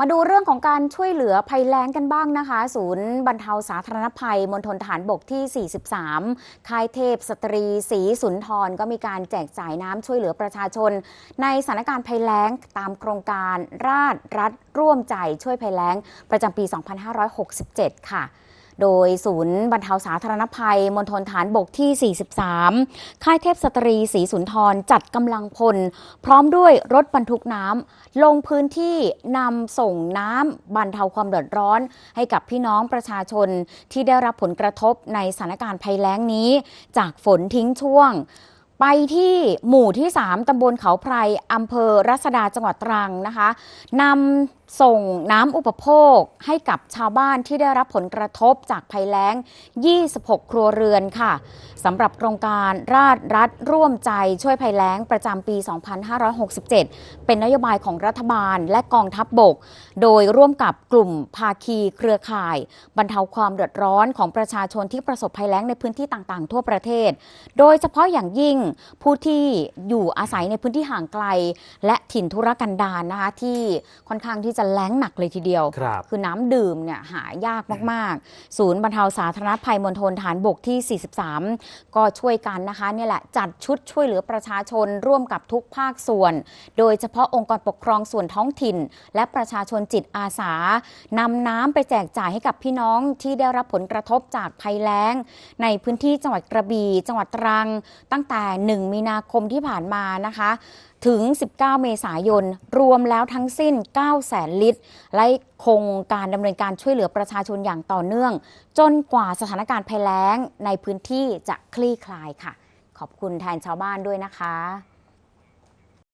มาดูเรื่องของการช่วยเหลือภัยแล้งกันบ้างนะคะ ศูนย์บรรเทาสาธารณภัยมณฑลฐานบกที่ 43 ค่ายเทพสตรีศรีสุนทรก็มีการแจกจ่ายน้ำช่วยเหลือประชาชน ในสถานการณ์ภัยแล้งตามโครงการราชรัฐร่วมใจช่วยภัยแล้ง ประจำปี 2567 ค่ะ โดยศูนย์บรรเทาสาธารณภัยมณฑลฐานบกที่ 43 ค่ายเทพสตรีศรีสุนทรจัดกำลังพล พร้อมด้วยรถบรรทุกน้ำลงพื้นที่นำส่งน้ำบรรเทาความเดือดร้อน ให้กับพี่น้องประชาชนที่ได้รับผลกระทบในสถานการณ์ภัยแล้งนี้ จากฝนทิ้งช่วงไปที่หมู่ที่ 3ตำบลเขาไพรอำเภอรัศดาจังหวัดตรังนะคะนำ ส่งน้ำอุปโภคให้กับชาวบ้านที่ได้รับผลกระทบจากภัยแล้ง 26 ครัวเรือนค่ะสำหรับโครงการราชรัฐร่วมใจช่วยภัยแล้งประจำปี 2567 เป็นนโยบายของรัฐบาลและกองทัพบบก โดยร่วมกับกลุ่มภาคีเครือข่าย บรรเทาความเดือดร้อนของประชาชนที่ประสบภัยแล้งในพื้นที่ต่างๆ ทั่วประเทศ โดยเฉพาะอย่างยิ่งผู้ที่อยู่อาศัยในพื้นที่ห่างไกล และถิ่นธุรกันดารนะคะที่ค่อนข้างที่จะแล้งหนักเลยทีเดียวครับคือน้ำดื่มเนี่ยหายากมาก ๆ ศูนย์บรรเทาสาธารณภัยมณฑลฐานบกที่ 43 ก็ช่วยกันนะคะเนี่ยแหละจัดชุดช่วยเหลือประชาชนร่วมกับทุกภาคส่วน โดยเฉพาะองค์กรปกครองส่วนท้องถิ่น และประชาชนจิตอาสานำน้ำไปแจกจ่ายให้กับพี่น้องที่ได้รับผลกระทบจากภัยแล้ง ในพื้นที่จังหวัดกระบี่จังหวัดตรัง ตั้งแต่ 1 มีนาคมที่ผ่านมานะคะ ถึง 19 เมษายน รวมแล้วทั้งสิ้น9แสนลิตร และคงการดำเนินการช่วยเหลือประชาชนอย่างต่อเนื่อง จนกว่าสถานการณ์ภัยแล้งในพื้นที่จะคลี่คลายค่ะ ขอบคุณแทนชาวบ้านด้วยนะคะ